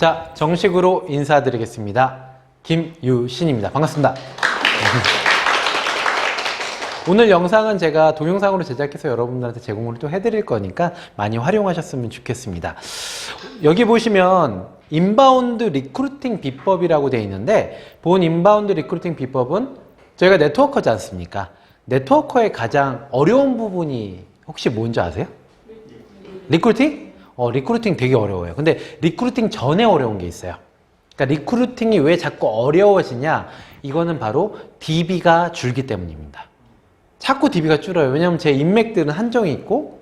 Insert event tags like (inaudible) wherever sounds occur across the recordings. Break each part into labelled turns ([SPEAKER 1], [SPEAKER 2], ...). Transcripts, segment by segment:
[SPEAKER 1] 자, 정식으로 인사드리겠습니다. 김유신입니다. 반갑습니다. 오늘 영상은 제가 동영상으로 제작해서 여러분들한테 제공을 또 해드릴 거니까 많이 활용하셨으면 좋겠습니다. 여기 보시면 인바운드 리크루팅 비법이라고 되어 있는데 본 인바운드 리크루팅 비법은 저희가 네트워커지 않습니까? 네트워커의 가장 어려운 부분이 혹시 뭔지 아세요? 리크루팅? 어, 리크루팅 되게 어려워요. 근데 리크루팅 전에 어려운 게 있어요. 그러니까 리크루팅이 왜 자꾸 어려워지냐? 이거는 바로 DB가 줄기 때문입니다. 자꾸 DB가 줄어요. 왜냐하면 제 인맥들은 한정이 있고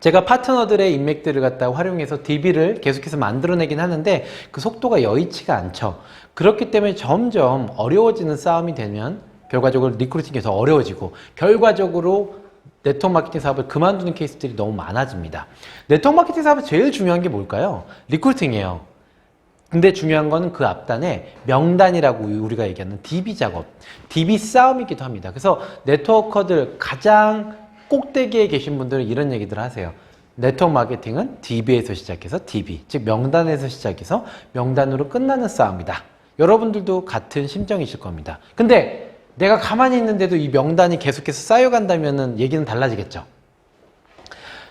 [SPEAKER 1] 제가 파트너들의 인맥들을 갖다 활용해서 DB를 계속해서 만들어내긴 하는데 그 속도가 여의치가 않죠. 그렇기 때문에 점점 어려워지는 싸움이 되면 결과적으로 리크루팅이 더 어려워지고 결과적으로 네트워크 마케팅 사업을 그만두는 케이스들이 너무 많아집니다. 네트워크 마케팅 사업의 제일 중요한 게 뭘까요? 리크루팅이에요. 근데 중요한 거는 그 앞단에 명단이라고 우리가 얘기하는 DB 작업, DB 싸움이기도 합니다. 그래서 네트워커들 가장 꼭대기에 계신 분들은 이런 얘기들 하세요. 네트워크 마케팅은 DB에서 시작해서 DB, 즉 명단에서 시작해서 명단으로 끝나는 싸움이다. 여러분들도 같은 심정이실 겁니다. 근데 내가 가만히 있는데도 이 명단이 계속해서 쌓여간다면 얘기는 달라지겠죠.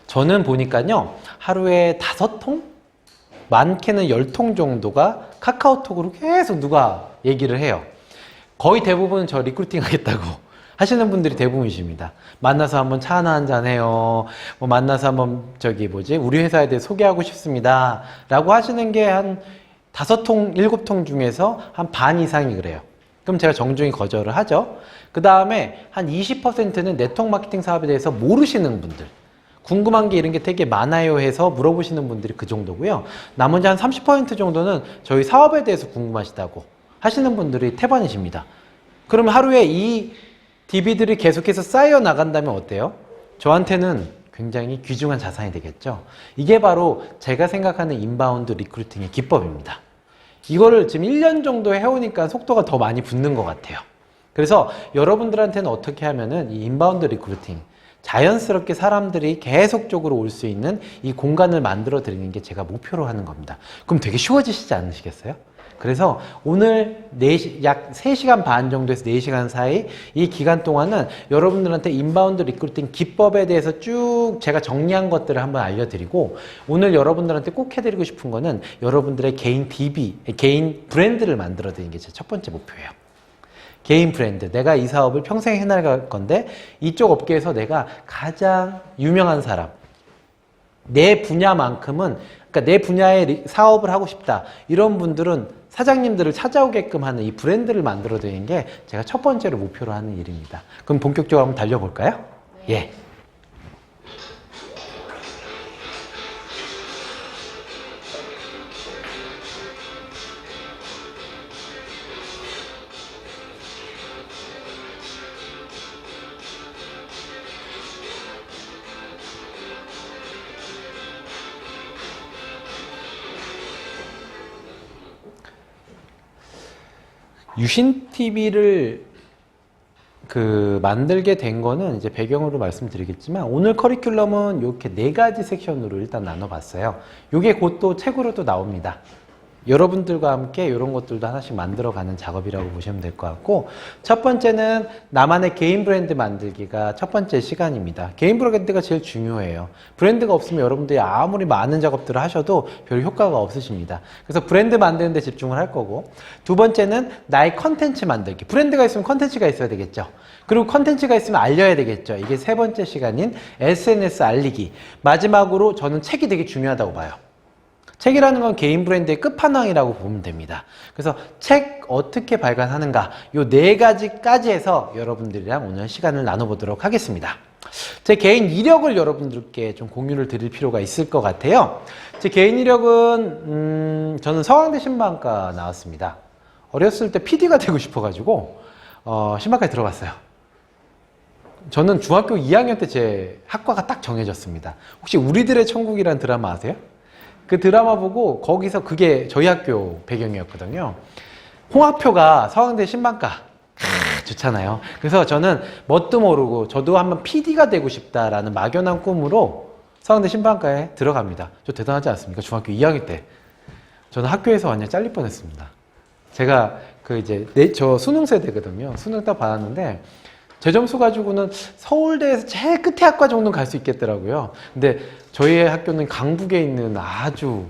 [SPEAKER 1] 저는 보니까요, 하루에 다섯 통? 많게는 열 통 정도가 카카오톡으로 계속 누가 얘기를 해요. 거의 대부분 저 리크루팅 하겠다고 (laughs) 하시는 분들이 대부분이십니다. 만나서 한번 차 하나 한잔 해요. 뭐 만나서 한번 저기 뭐지 우리 회사에 대해 소개하고 싶습니다. 라고 하시는 게 한 다섯 통, 일곱 통 중에서 한 반 이상이 그래요. 그럼 제가 정중히 거절을 하죠. 그 다음에 한 20%는 네트워크 마케팅 사업에 대해서 모르시는 분들. 궁금한 게 이런 게 되게 많아요 해서 물어보시는 분들이 그 정도고요. 나머지 한 30% 정도는 저희 사업에 대해서 궁금하시다고 하시는 분들이 태반이십니다. 그러면 하루에 이 DB들이 계속해서 쌓여 나간다면 어때요? 저한테는 굉장히 귀중한 자산이 되겠죠. 이게 바로 제가 생각하는 인바운드 리크루팅의 기법입니다. 이거를 지금 1년 정도 해오니까 속도가 더 많이 붙는 것 같아요. 그래서 여러분들한테는 어떻게 하면은 이 인바운드 리크루팅, 자연스럽게 사람들이 계속적으로 올 수 있는 이 공간을 만들어 드리는 게 제가 목표로 하는 겁니다. 그럼 되게 쉬워지시지 않으시겠어요? 그래서 오늘 4시, 약 3시간 반 정도에서 4시간 사이 이 기간 동안은 여러분들한테 인바운드 리크루팅 기법에 대해서 쭉 제가 정리한 것들을 한번 알려드리고 오늘 여러분들한테 꼭 해드리고 싶은 거는 여러분들의 개인 DB, 개인 브랜드를 만들어 드리는 게 제 첫 번째 목표예요. 개인 브랜드. 내가 이 사업을 평생 해나갈 건데 이쪽 업계에서 내가 가장 유명한 사람. 내 분야만큼은 그러니까 내 분야의 리- 사업을 하고 싶다. 이런 분들은 사장님들을 찾아오게끔 하는 이 브랜드를 만들어 드리는 게 제가 첫 번째로 목표로 하는 일입니다. 그럼 본격적으로 한번 달려볼까요? 예. 유신 TV를 그 만들게 된 거는 이제 배경으로 말씀드리겠지만 오늘 커리큘럼은 이렇게 네 가지 섹션으로 일단 나눠봤어요. 이게 곧 또 책으로 또 나옵니다. 여러분들과 함께 이런 것들도 하나씩 만들어가는 작업이라고 보시면 될 것 같고 첫 번째는 나만의 개인 브랜드 만들기가 첫 번째 시간입니다. 개인 브랜드가 제일 중요해요. 브랜드가 없으면 여러분들이 아무리 많은 작업들을 하셔도 별 효과가 없으십니다. 그래서 브랜드 만드는 데 집중을 할 거고 두 번째는 나의 컨텐츠 만들기. 브랜드가 있으면 컨텐츠가 있어야 되겠죠. 그리고 컨텐츠가 있으면 알려야 되겠죠. 이게 세 번째 시간인 SNS 알리기. 마지막으로 저는 책이 되게 중요하다고 봐요. 책이라는 건 개인 브랜드의 끝판왕이라고 보면 됩니다. 그래서 책 어떻게 발간하는가 요 네 가지까지 해서 여러분들이랑 오늘 시간을 나눠보도록 하겠습니다. 제 개인 이력을 여러분들께 좀 공유를 드릴 필요가 있을 것 같아요. 제 개인 이력은 음, 저는 서강대 신방과 나왔습니다. 어렸을 때 PD가 되고 싶어가지고 어, 신방과에 들어갔어요. 저는 중학교 2학년 때 제 학과가 딱 정해졌습니다. 혹시 우리들의 천국이라는 드라마 아세요? 그 드라마 보고 거기서 그게 저희 학교 배경이었거든요. 홍학표가 서강대 신방과 크, 좋잖아요. 그래서 저는 뭣도 모르고 저도 한번 PD가 되고 싶다라는 막연한 꿈으로 서강대 신방과에 들어갑니다. 저 대단하지 않습니까? 중학교 2학년 때. 저는 학교에서 완전 잘릴 뻔했습니다. 제가 그 이제 내, 저 수능 세대거든요. 수능 딱 받았는데 제 점수 가지고는 서울대에서 제일 끝에 학과 정도는 갈 수 있겠더라고요. 근데 저희 학교는 강북에 있는 아주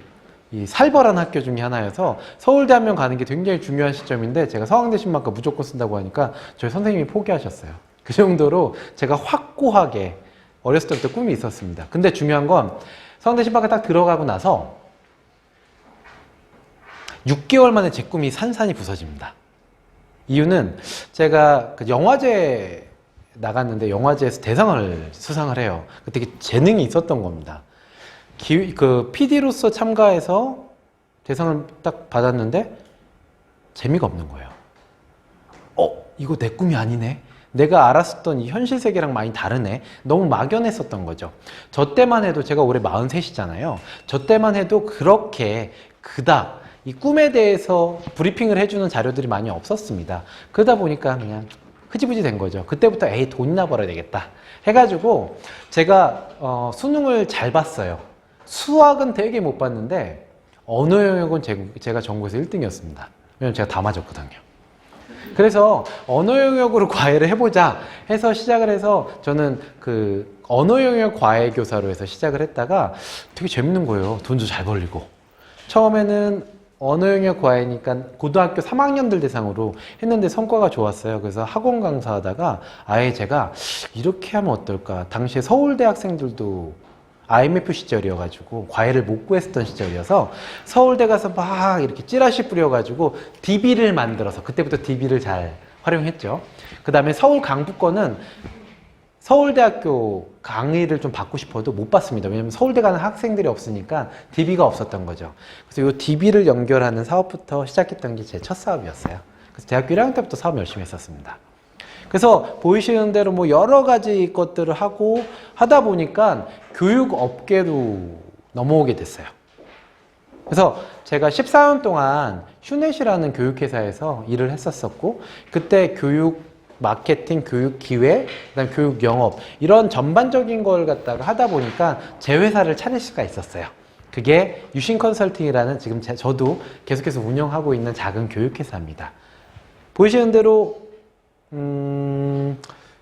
[SPEAKER 1] 이 살벌한 학교 중에 하나여서 서울대 한 명 가는 게 굉장히 중요한 시점인데 제가 서강대 신문과 무조건 쓴다고 하니까 저희 선생님이 포기하셨어요. 그 정도로 제가 확고하게 어렸을 때부터 꿈이 있었습니다. 근데 중요한 건 서강대 신문과 딱 들어가고 나서 6개월 만에 제 꿈이 산산이 부서집니다. 이유는 제가 그 영화제 나갔는데 영화제에서 대상을 수상을 해요. 되게 재능이 있었던 겁니다. 기, 그 PD로서 참가해서 대상을 딱 받았는데 재미가 없는 거예요. 어, 이거 내 꿈이 아니네. 내가 알았었던 이 현실 세계랑 많이 다르네. 너무 막연했었던 거죠. 저 때만 해도 제가 올해 43이잖아요. 저 때만 해도 그렇게 그닥 이 꿈에 대해서 브리핑을 해주는 자료들이 많이 없었습니다. 그러다 보니까 그냥 흐지부지 된 거죠. 그때부터 에이 돈이나 벌어야 되겠다 해가지고 제가 어, 수능을 잘 봤어요. 수학은 되게 못 봤는데 언어 영역은 제, 제가 전국에서 1등이었습니다. 왜냐면 제가 다 맞았거든요. 그래서 언어 영역으로 (laughs) 과외를 해보자 해서 시작을 해서 저는 그 언어 영역 과외 교사로 해서 시작을 했다가 되게 재밌는 거예요. 돈도 잘 벌리고. 처음에는 언어 영역 과외니까 고등학교 3학년들 대상으로 했는데 성과가 좋았어요. 그래서 학원 강사하다가 아예 제가 이렇게 하면 어떨까. 당시에 서울대 학생들도 IMF 시절이어가지고 과외를 못 구했던 시절이어서 서울대 가서 막 이렇게 찌라시 뿌려가지고 DB를 만들어서 그때부터 DB를 잘 활용했죠. 그 다음에 서울 강북권은 서울대학교 강의를 좀 받고 싶어도 못 받습니다. 왜냐면 서울대 가는 학생들이 없으니까 DB가 없었던 거죠. 그래서 이 DB를 연결하는 사업부터 시작했던 게 제 첫 사업이었어요. 그래서 대학교 1학년 때부터 사업 열심히 했었습니다. 그래서 보이시는 대로 뭐 여러 가지 것들을 하고 하다 보니까 교육 업계로 넘어오게 됐어요. 그래서 제가 14년 동안 휴넷이라는 교육회사에서 일을 했었었고 그때 교육 마케팅, 교육 기획, 그다음 교육 영업 이런 전반적인 걸 갖다가 하다 보니까 제 회사를 차릴 수가 있었어요. 그게 유신 컨설팅이라는 지금 제, 저도 계속해서 운영하고 있는 작은 교육 회사입니다. 보이시는 대로 음,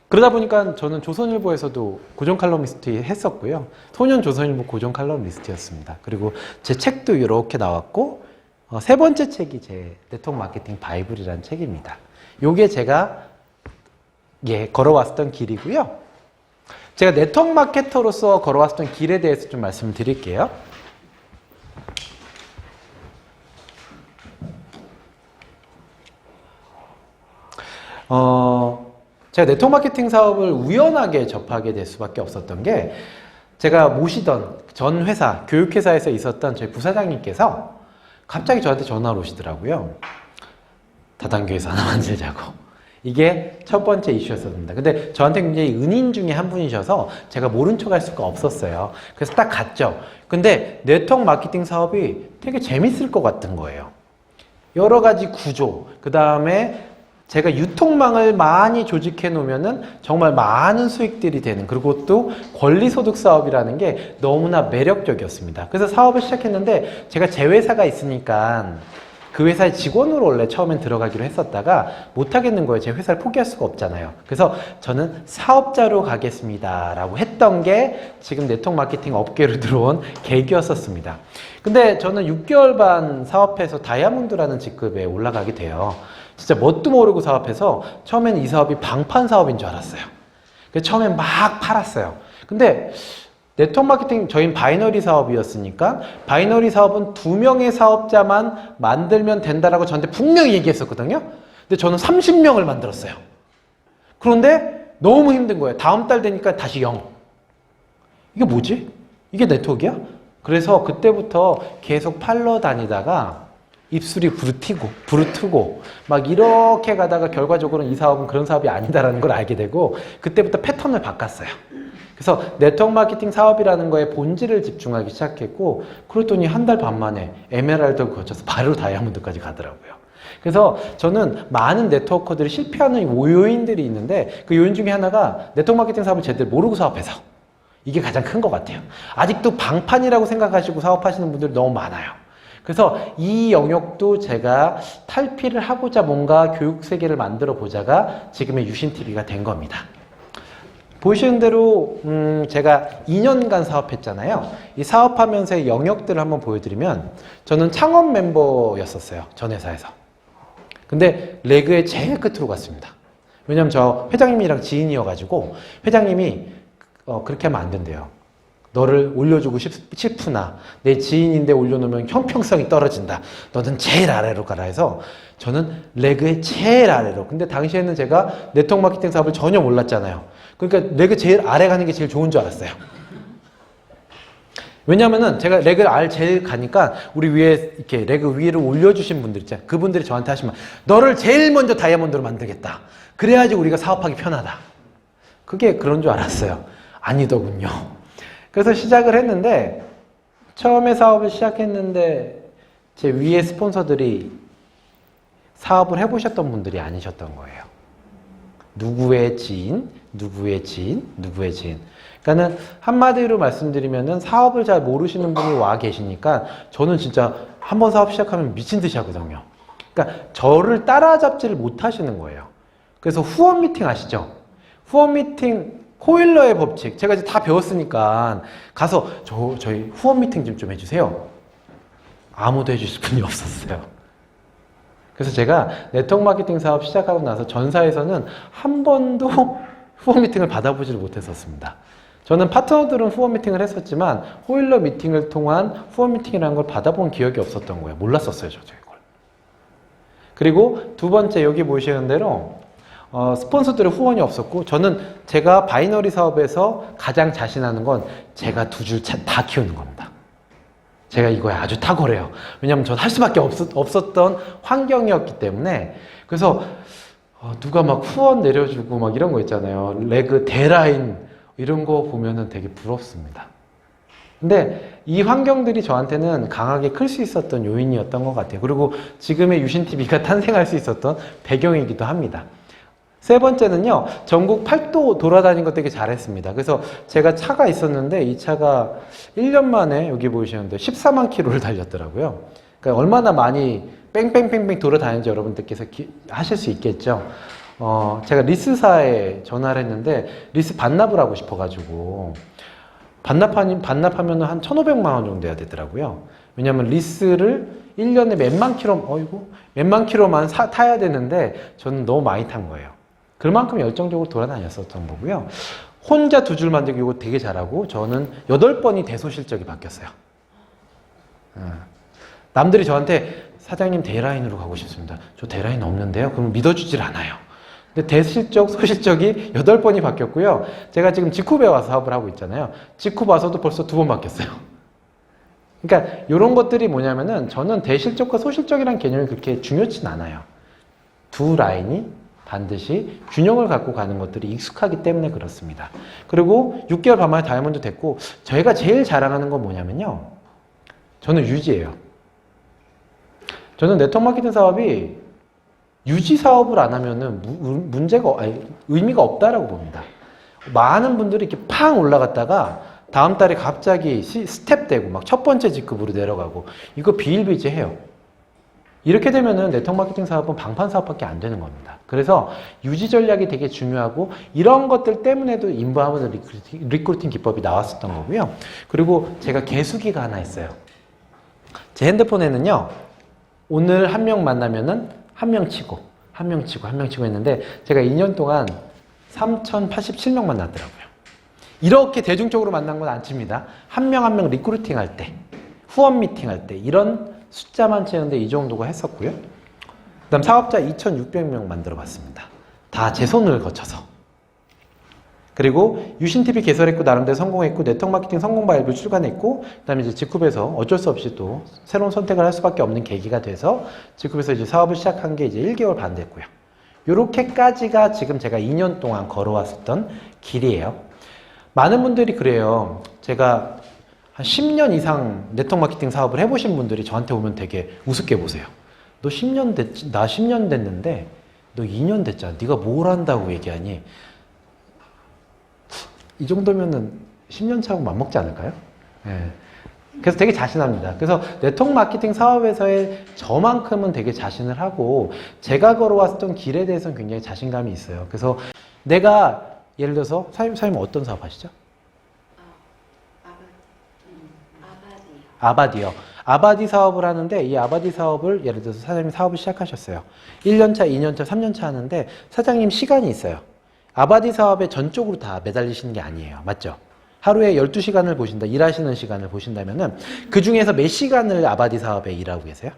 [SPEAKER 1] 그러다 보니까 저는 조선일보에서도 고정 칼럼니스트 했었고요. 소년 조선일보 고정 칼럼니스트였습니다. 그리고 제 책도 이렇게 나왔고 어, 세 번째 책이 제 네트워크 마케팅 바이블이라는 책입니다. 요게 제가 예, 걸어왔던 길이고요. 제가 네트워크 마케터로서 걸어왔던 길에 대해서 좀 말씀을 드릴게요. 어, 제가 네트워크 마케팅 사업을 우연하게 접하게 될 수밖에 없었던 게 제가 모시던 전 회사, 교육회사에서 있었던 저희 부사장님께서 갑자기 저한테 전화를 오시더라고요. 다단계에서 하나 만들자고. 이게 첫 번째 이슈였습니다. 근데 저한테 굉장히 은인 중에 한 분이셔서 제가 모른 척 할 수가 없었어요. 그래서 딱 갔죠. 근데 네트워크 마케팅 사업이 되게 재밌을 것 같은 거예요. 여러 가지 구조, 그 다음에 제가 유통망을 많이 조직해 놓으면은 정말 많은 수익들이 되는 그리고 또 권리소득 사업이라는 게 너무나 매력적이었습니다. 그래서 사업을 시작했는데 제가 제 회사가 있으니까 그 회사의 직원으로 원래 처음엔 들어가기로 했었다가 못하겠는 거예요. 제 회사를 포기할 수가 없잖아요. 그래서 저는 사업자로 가겠습니다. 라고 했던 게 지금 네트워크 마케팅 업계로 (laughs) 들어온 계기였었습니다. 근데 저는 6개월 반 사업해서 다이아몬드라는 직급에 올라가게 돼요. 진짜 뭣도 모르고 사업해서 처음에는 이 사업이 방판 사업인 줄 알았어요. 처음엔 막 팔았어요. 근데 네트워크 마케팅 저희는 바이너리 사업이었으니까 바이너리 사업은 두 명의 사업자만 만들면 된다라고 저한테 분명히 얘기했었거든요. 근데 저는 30명을 만들었어요. 그런데 너무 힘든 거예요. 다음 달 되니까 다시 0. 이게 뭐지? 이게 네트워크야? 그래서 그때부터 계속 팔러 다니다가 입술이 부르티고 부르트고 막 이렇게 가다가 결과적으로는 이 사업은 그런 사업이 아니다라는 걸 알게 되고 그때부터 패턴을 바꿨어요. 그래서 네트워크 마케팅 사업이라는 거에 본질을 집중하기 시작했고 그랬더니 한 달 반 만에 에메랄드를 거쳐서 바로 다이아몬드까지 가더라고요. 그래서 저는 많은 네트워커들이 실패하는 요인들이 있는데 그 요인 중에 하나가 네트워크 마케팅 사업을 제대로 모르고 사업해서 이게 가장 큰 것 같아요. 아직도 방판이라고 생각하시고 사업하시는 분들이 너무 많아요. 그래서 이 영역도 제가 탈피를 하고자 뭔가 교육 세계를 만들어 보자가 지금의 유신 TV가 된 겁니다. 보시는 대로 음, 제가 2년간 사업했잖아요. 이 사업하면서의 영역들을 한번 보여드리면 저는 창업 멤버였었어요. 전 회사에서. 근데 레그의 제일 끝으로 갔습니다. 왜냐면 저 회장님이랑 지인이어가지고 회장님이 어, 그렇게 하면 안 된대요. 너를 올려주고 싶, 싶으나 내 지인인데 올려놓으면 형평성이 떨어진다. 너는 제일 아래로 가라 해서 저는 레그의 제일 아래로. 근데 당시에는 제가 네트워크 마케팅 사업을 전혀 몰랐잖아요. 그러니까 레그 제일 아래 가는 게 제일 좋은 줄 알았어요. 왜냐면은 제가 레그를 알 제일 가니까 우리 위에 이렇게 레그 위를 올려주신 분들 있잖아요. 그분들이 저한테 하시면 너를 제일 먼저 다이아몬드로 만들겠다. 그래야지 우리가 사업하기 편하다. 그게 그런 줄 알았어요. 아니더군요. 그래서 시작을 했는데 처음에 사업을 시작했는데 제 위에 스폰서들이 사업을 해보셨던 분들이 아니셨던 거예요. 누구의 지인, 누구의 지인, 누구의 지인. 그러니까는 한마디로 말씀드리면은 사업을 잘 모르시는 분이 와 계시니까 저는 진짜 한 번 사업 시작하면 미친 듯이 하거든요. 그러니까 저를 따라잡지를 못하시는 거예요. 그래서 후원 미팅 아시죠? 후원 미팅 호일러의 법칙 제가 이제 다 배웠으니까 가서 저 저희 후원 미팅 좀 좀 해주세요. 아무도 해주실 분이 (laughs) 없었어요. 그래서 제가 네트워크 마케팅 사업 시작하고 나서 전사에서는 한 번도 (laughs) 후원 미팅을 받아보지를 못했었습니다. 저는 파트너들은 후원 미팅을 했었지만 호일러 미팅을 통한 후원 미팅이라는 걸 받아본 기억이 없었던 거예요. 몰랐었어요, 저도 이걸. 그리고 두 번째 여기 보시는 대로 어, 스폰서들의 후원이 없었고 저는 제가 바이너리 사업에서 가장 자신하는 건 제가 두 줄 다 키우는 겁니다. 제가 이거에 아주 탁월해요. 왜냐하면 전 할 수밖에 없었, 없었던 환경이었기 때문에 그래서 어, 누가 막 후원 내려주고 막 이런 거 있잖아요. 레그 대라인 이런 거 보면은 되게 부럽습니다. 근데 이 환경들이 저한테는 강하게 클 수 있었던 요인이었던 것 같아요. 그리고 지금의 유신TV가 탄생할 수 있었던 배경이기도 합니다. 세 번째는요, 전국 8도 돌아다닌 거 되게 잘했습니다. 그래서 제가 차가 있었는데 이 차가 1년 만에 여기 보시는데 14만 킬로를 달렸더라고요. 그러니까 얼마나 많이 뺑뺑뺑뺑 돌아다니는지 여러분들께서 기- 하실 수 있겠죠. 어, 제가 리스사에 전화를 했는데 리스 반납을 하고 싶어가지고 반납하니, 반납하면 한 1,500만 원 정도 해야 되더라고요. 왜냐면 리스를 1년에 몇만 킬로, 어이구, 몇만 킬로만 사- 타야 되는데 저는 너무 많이 탄 거예요. 그만큼 열정적으로 돌아다녔었던 거고요. 혼자 두 줄 만들기 이거 되게 잘하고 저는 여덟 번이 대소실적이 바뀌었어요. 어. 남들이 저한테 사장님 대라인으로 가고 싶습니다. 저 대라인 없는데요. 그럼 믿어주질 않아요. 근데 대실적, 소실적이 여덟 번이 바뀌었고요. 제가 지금 직후배 와서 사업을 하고 있잖아요. 직후 와서도 벌써 두 번 바뀌었어요. 그러니까 이런 것들이 뭐냐면은 저는 대실적과 소실적이라는 개념이 그렇게 중요치 않아요. 두 라인이 반드시 균형을 갖고 가는 것들이 익숙하기 때문에 그렇습니다. 그리고 6개월 반 만에 다이아몬드 됐고 저희가 제일 자랑하는 건 뭐냐면요. 저는 유지예요. 저는 네트워크 마케팅 사업이 유지 사업을 안 하면은 무- 문제가 아니, 의미가 없다라고 봅니다. 많은 분들이 이렇게 팡 올라갔다가 다음 달에 갑자기 시- 스텝되고 막 첫 번째 직급으로 내려가고 이거 비일비재해요. 이렇게 되면은 네트워크 마케팅 사업은 방판 사업밖에 안 되는 겁니다. 그래서 유지 전략이 되게 중요하고 이런 것들 때문에도 인바우드 리크루팅, 리크루팅 기법이 나왔었던 거고요. 그리고 제가 개수기가 하나 있어요. 제 핸드폰에는요. 오늘 한 명 만나면은 한 명 치고 한 명 치고 한 명 치고 했는데 제가 2년 동안 3,087명 만났더라고요. 이렇게 대중적으로 만난 건 안 칩니다. 한 명 한 명 리크루팅 할 때, 후원 미팅 할 때 이런 숫자만 채는데 이 정도가 했었고요. 그 다음 사업자 2,600명 만들어 봤습니다. 다 제 손을 거쳐서. 그리고 유신TV 개설했고 나름대로 성공했고 네트워크 마케팅 성공 바이블 출간했고 그다음에 이제 직급에서 어쩔 수 없이 또 새로운 선택을 할 수밖에 없는 계기가 돼서 직급에서 이제 사업을 시작한 게 이제 1개월 반 됐고요. 요렇게까지가 지금 제가 2년 동안 걸어왔었던 길이에요. 많은 분들이 그래요. 제가 한 10년 이상 네트워크 마케팅 사업을 해보신 분들이 저한테 오면 되게 우습게 보세요. 너 10년 됐지, 나 10년 됐는데 너 2년 됐잖아. 네가 뭘 한다고 얘기하니? 이 정도면은 10년 차하고 맞먹지 않을까요? 예. 그래서 되게 자신합니다. 그래서 네트워크 마케팅 사업에서의 저만큼은 되게 자신을 하고 제가 걸어왔던 길에 대해서는 굉장히 자신감이 있어요. 그래서 내가 예를 들어서 사장님, 사장님 어떤 사업 하시죠?
[SPEAKER 2] 아바디.
[SPEAKER 1] 아바디요. 아바디 사업을 하는데 이 아바디 사업을 예를 들어서 사장님이 사업을 시작하셨어요. 1년차, 2년차, 3년차 하는데 사장님 시간이 있어요. 아바디 사업에 전적으로 다 매달리시는 게 아니에요. 맞죠? 하루에 12시간을 보신다, 일하시는 시간을 보신다면은 그 중에서 몇 시간을 아바디 사업에 일하고 계세요?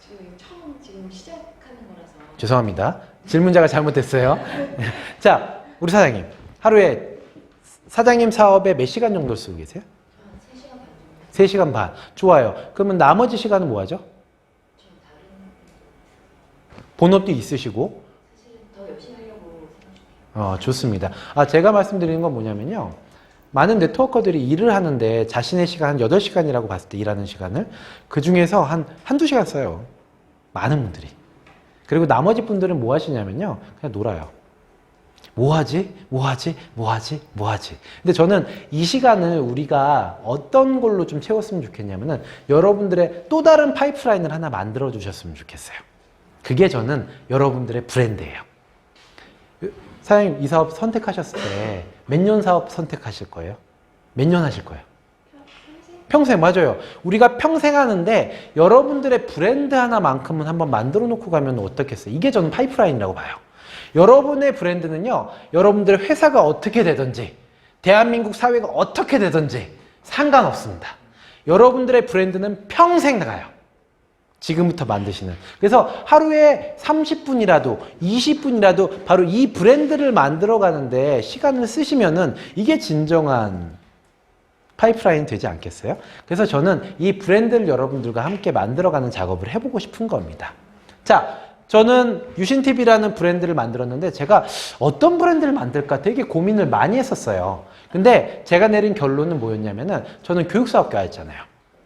[SPEAKER 2] 지금 처음 지금 시작하는 거라서
[SPEAKER 1] 죄송합니다. 질문자가 잘못됐어요. (laughs) 자, 우리 사장님. 하루에 사장님 사업에 몇 시간 정도 쓰고 계세요?
[SPEAKER 2] 한 3시간 반 정도
[SPEAKER 1] 3시간 반. 좋아요. 그러면 나머지 시간은 뭐 하죠? 본업도 있으시고. 어, 좋습니다. 아, 제가 말씀드리는 건 뭐냐면요. 많은 네트워커들이 일을 하는데 자신의 시간 한 8시간이라고 봤을 때 일하는 시간을 그 중에서 한, 한두 시간 써요. 많은 분들이. 그리고 나머지 분들은 뭐 하시냐면요. 그냥 놀아요. 뭐 하지? 뭐 하지? 뭐 하지? 뭐 하지? 근데 저는 이 시간을 우리가 어떤 걸로 좀 채웠으면 좋겠냐면은 여러분들의 또 다른 파이프라인을 하나 만들어 주셨으면 좋겠어요. 그게 저는 여러분들의 브랜드예요. 사장님 이 사업 선택하셨을 때 몇 년 사업 선택하실 거예요? 몇 년 하실 거예요? 평생 맞아요. 우리가 평생 하는데 여러분들의 브랜드 하나만큼은 한번 만들어 놓고 가면 어떻겠어요? 이게 저는 파이프라인이라고 봐요. 여러분의 브랜드는요, 여러분들의 회사가 어떻게 되든지, 대한민국 사회가 어떻게 되든지 상관없습니다. 여러분들의 브랜드는 평생 나가요. 지금부터 만드시는. 그래서 하루에 30분이라도 20분이라도 바로 이 브랜드를 만들어 가는데 시간을 쓰시면은 이게 진정한 파이프라인 되지 않겠어요? 그래서 저는 이 브랜드를 여러분들과 함께 만들어가는 작업을 해보고 싶은 겁니다. 자, 저는 유신TV라는 브랜드를 만들었는데 제가 어떤 브랜드를 만들까 되게 고민을 많이 했었어요. 근데 제가 내린 결론은 뭐였냐면은 저는 교육사업가였잖아요.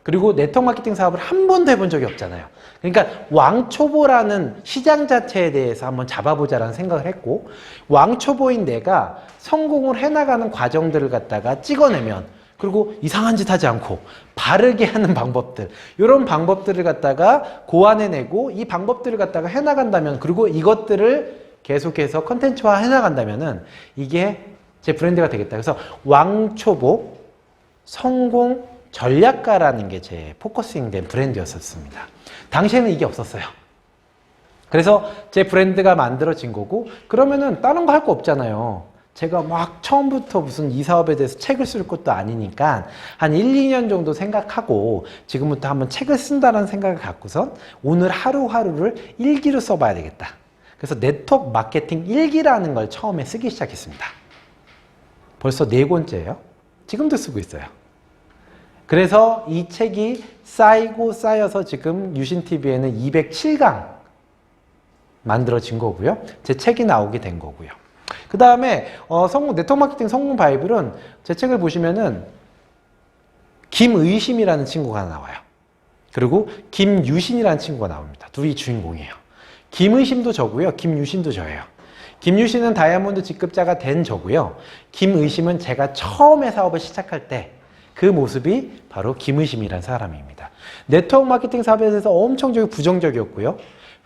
[SPEAKER 1] 그리고 네트워크 마케팅 사업을 한 번도 해본 적이 없잖아요. 그러니까 왕초보라는 시장 자체에 대해서 한번 잡아보자라는 생각을 했고 왕초보인 내가 성공을 해나가는 과정들을 갖다가 찍어내면 그리고 이상한 짓 하지 않고 바르게 하는 방법들 이런 방법들을 갖다가 고안해내고 이 방법들을 갖다가 해나간다면 그리고 이것들을 계속해서 컨텐츠화 해나간다면은 이게 제 브랜드가 되겠다. 그래서 왕초보 성공 전략가라는 게 제 포커싱된 브랜드였었습니다. 당시에는 이게 없었어요. 그래서 제 브랜드가 만들어진 거고 그러면은 다른 거 할 거 없잖아요. 제가 막 처음부터 무슨 이 사업에 대해서 책을 쓸 것도 아니니까 한 1, 2년 정도 생각하고 지금부터 한번 책을 쓴다는 생각을 갖고선 오늘 하루하루를 일기로 써봐야 되겠다. 그래서 네트워크 마케팅 일기라는 걸 처음에 쓰기 시작했습니다. 벌써 네 권째예요. 지금도 쓰고 있어요. 그래서 이 책이 쌓이고 쌓여서 지금 유신TV에는 207강 만들어진 거고요. 제 책이 나오게 된 거고요. 그 다음에 어, 성공 네트워크 마케팅 성공 바이블은 제 책을 보시면은 김의심이라는 친구가 나와요. 그리고 김유신이라는 친구가 나옵니다. 둘이 주인공이에요. 김의심도 저고요. 김유신도 저예요. 김유신은 다이아몬드 직급자가 된 저고요. 김의심은 제가 처음에 사업을 시작할 때 그 모습이 바로 김의심이라는 사람입니다. 네트워크 마케팅 사업에 대해서 엄청 부정적이었고요.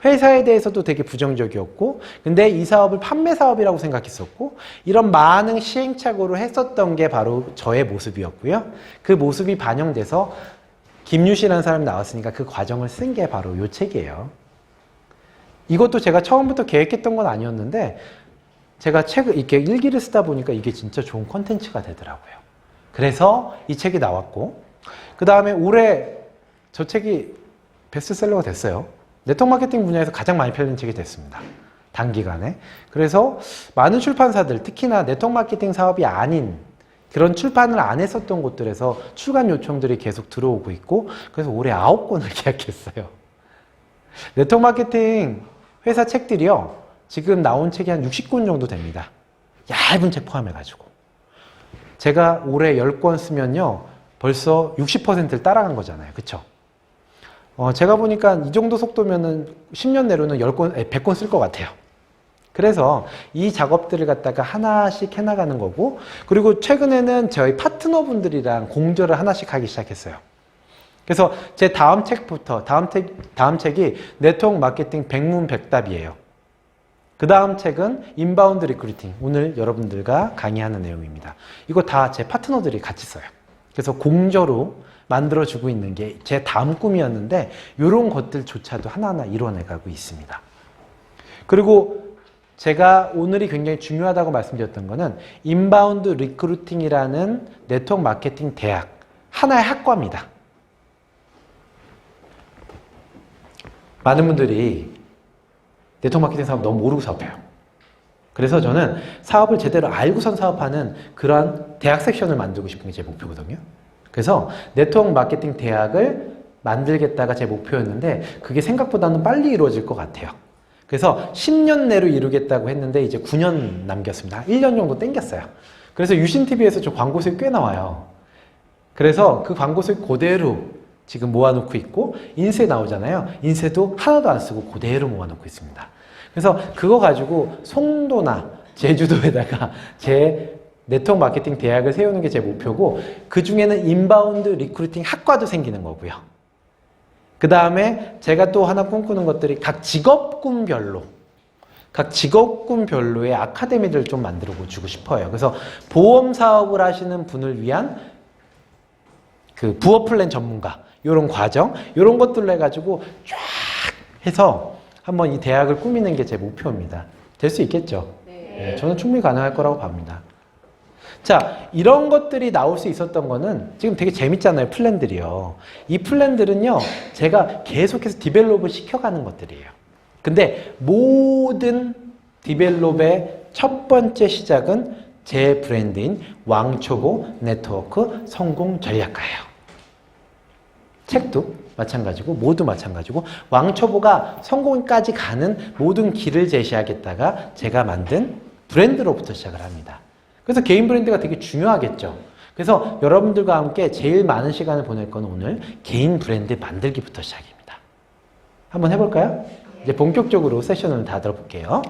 [SPEAKER 1] 회사에 대해서도 되게 부정적이었고, 근데 이 사업을 판매 사업이라고 생각했었고, 이런 많은 시행착오를 했었던 게 바로 저의 모습이었고요. 그 모습이 반영돼서 김유신이라는 사람이 나왔으니까 그 과정을 쓴 게 바로 이 책이에요. 이것도 제가 처음부터 계획했던 건 아니었는데, 제가 책을 이렇게 일기를 쓰다 보니까 이게 진짜 좋은 컨텐츠가 되더라고요. 그래서 이 책이 나왔고, 그 다음에 올해 저 책이 베스트셀러가 됐어요. 네트워크 마케팅 분야에서 가장 많이 팔린 책이 됐습니다. 단기간에. 그래서 많은 출판사들, 특히나 네트워크 마케팅 사업이 아닌 그런 출판을 안 했었던 곳들에서 출간 요청들이 계속 들어오고 있고, 그래서 올해 아홉 권을 (laughs) 계약했어요. 네트워크 마케팅 회사 책들이요. 지금 나온 책이 한 60권 정도 됩니다. 얇은 책 포함해가지고. 제가 올해 10권 쓰면요. 벌써 60%를 따라간 거잖아요. 그쵸? 어, 제가 보니까 이 정도 속도면은 10년 내로는 10권, 100권 쓸 것 같아요. 그래서 이 작업들을 갖다가 하나씩 해나가는 거고, 그리고 최근에는 저희 파트너분들이랑 공조를 하나씩 하기 시작했어요. 그래서 제 다음 책부터, 다음 책, 다음 책이 네트워크 마케팅 백문백답이에요. 그 다음 책은 인바운드 리크루팅. 오늘 여러분들과 강의하는 내용입니다. 이거 다 제 파트너들이 같이 써요. 그래서 공저로 만들어주고 있는 게 제 다음 꿈이었는데, 이런 것들조차도 하나하나 이뤄내가고 있습니다. 그리고 제가 오늘이 굉장히 중요하다고 말씀드렸던 거는 인바운드 리크루팅이라는 네트워크 마케팅 대학 하나의 학과입니다. 많은 분들이 네트워크 마케팅 사업 너무 모르고 사업해요. 그래서 저는 사업을 제대로 알고선 사업하는 그러한 대학 섹션을 만들고 싶은 게 제 목표거든요. 그래서 네트워크 마케팅 대학을 만들겠다가 제 목표였는데 그게 생각보다는 빨리 이루어질 것 같아요. 그래서 10년 내로 이루겠다고 했는데 이제 9년 남겼습니다. 1년 정도 땡겼어요. 그래서 유신TV에서 저 광고 수익 꽤 나와요. 그래서 그 광고 수익 그대로 지금 모아놓고 있고 인쇄 나오잖아요. 인쇄도 하나도 안 쓰고 그대로 모아놓고 있습니다. 그래서 그거 가지고 송도나 제주도에다가 (laughs) 제 네트워크 마케팅 대학을 세우는 게 제 목표고 그 중에는 인바운드 리크루팅 학과도 생기는 거고요. 그 다음에 제가 또 하나 꿈꾸는 것들이 각 직업군별로 각 직업군별로의 아카데미를 좀 만들어 주고 싶어요. 그래서 보험 사업을 하시는 분을 위한 그 부업 플랜 전문가 이런 과정 이런 것들로 해가지고 쫙 해서 한번 이 대학을 꾸미는 게 제 목표입니다. 될 수 있겠죠?
[SPEAKER 2] 네.
[SPEAKER 1] 네, 저는 충분히 가능할 거라고 봅니다. 자, 이런 것들이 나올 수 있었던 거는 지금 되게 재밌잖아요, 플랜들이요. 이 플랜들은요, 제가 계속해서 디벨롭을 시켜가는 것들이에요. 근데 모든 디벨롭의 첫 번째 시작은 제 브랜드인 왕초보 네트워크 성공 전략가예요. 책도 마찬가지고 모두 마찬가지고 왕초보가 성공까지 가는 모든 길을 제시하겠다가 제가 만든 브랜드로부터 시작을 합니다. 그래서 개인 브랜드가 되게 중요하겠죠. 그래서 여러분들과 함께 제일 많은 시간을 보낼 건 오늘 개인 브랜드 만들기부터 시작입니다. 한번 해볼까요? 이제 본격적으로 세션을 다 들어볼게요.